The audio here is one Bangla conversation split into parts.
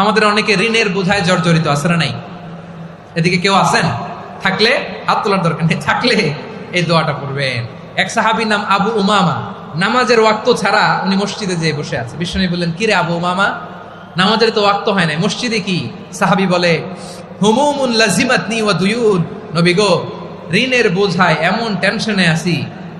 আমাদের অনেকে ঋণের বোঝায় জর্জরিত, আছে না নাই? এদিকে কেউ আছেন? থাকলে হাত তোলার দরকার নেই, থাকলে এই দোয়াটা পড়বেন। এক সাহাবীর নাম আবু উমামা, নামাজের ওয়াক্ত ছাড়া উনি মসজিদে যেয়ে বসে আছে। বিষ্ণু বললেন, কিরে আবু উমামা, নামাজের তো ওয়াক্ত হয় নাই, মসজিদে কি? সাহাবি বলে, হুমুমুন লাজিমাতনি ওয়া নবী গো, ঋণের বোঝায় এমন টেনশনে আছি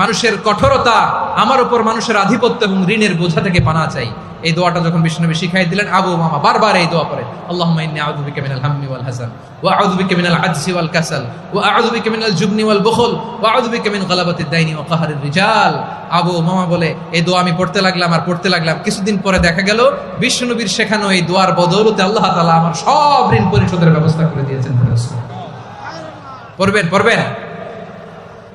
মানুষের কঠোরতা আমার উপর মানুষের আধিপত্য এবং ঋণের বোঝা থেকে পানা চাই। এই দোয়াটা যখন বিষ্ণুনবী শিখাই দিলেন, আবু মামা বারবার এই দোয়া পড়ে। আল্লাহুম্মা ইন্নী আউযু মিনাল হাম্মি ওয়াল হাসান, ওয়া আউযু বিকা মিনাল আজজি ওয়াল কাসাল, ওয়া রিজাল। আবু মামা বলে, এই দোয়া আমি পড়তে লাগলাম আর পড়তে লাগলাম। কিছুদিন পরে দেখা গেল, বিষ্ণুনবীর শেখানো এই দোয়ার বদৌলতে আল্লাহ তাআলা আমার সব ঋণ পরিশোধের ব্যবস্থা করে দিয়েছেন। পড়বেন পড়বেন।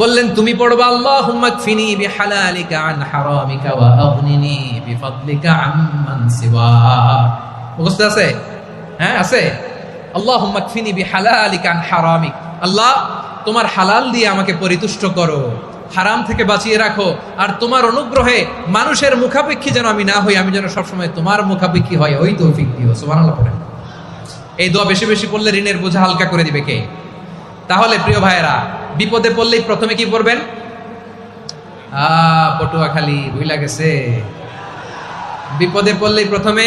বললেন, তুমি পড়বা, আল্লাহুম্মা কফিনি বিহালালিকা আন হারামিকা ওয়া আগনিনি বিফাদলিকা আম্মান সিওয়া। মুখস্থ আছে? হ্যাঁ আছে। আল্লাহুম্মা কফিনি বিহালালিকা আন হারামিক। আল্লাহ, তোমার হালাল দিয়ে আমাকে পরিতুষ্ট করো, হারাম থেকে বাঁচিয়ে রাখো, আর তোমার অনুগ্রহে মানুষের মুখাপেক্ষী যেন আমি না হই, আমি যেন সবসময় তোমার মুখাপেক্ষী হয় ওই তৌফিক দিও, সুবহানাল্লাহ পড়েন। এই দোয়া বেশি বেশি পড়লে ঋণের বোঝা হালকা করে দিবে কে? তাহলে, প্রিয় ভাইয়েরা বিপদে পড়লেই প্রথমে কি করবেন আ পটুয়া খালি ভুইলা গেছে। বিপদে পড়লেই প্রথমে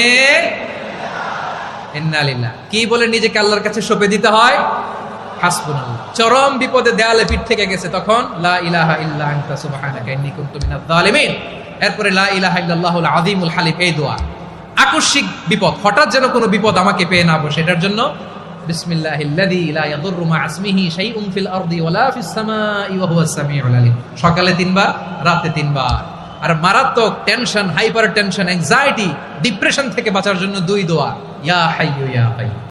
কি বলে নিজেকে আল্লাহর কাছে সঁপে দিতে হয়? চরম বিপদে দেয়ালে পিঠ থেকে গেছে তখন, লা এরপরে লা দোয়া। আকস্মিক বিপদ, হঠাৎ যেন কোনো বিপদ আমাকে পেয়ে না বসে, এটার জন্য সকালে তিনবার, রাতে তিনবার। আর মারাত্মক tension hypertension anxiety depression থেকে বাঁচার জন্য দুই দোয়া। ইয়া হাইয়ু ইয়া কাইয়ুম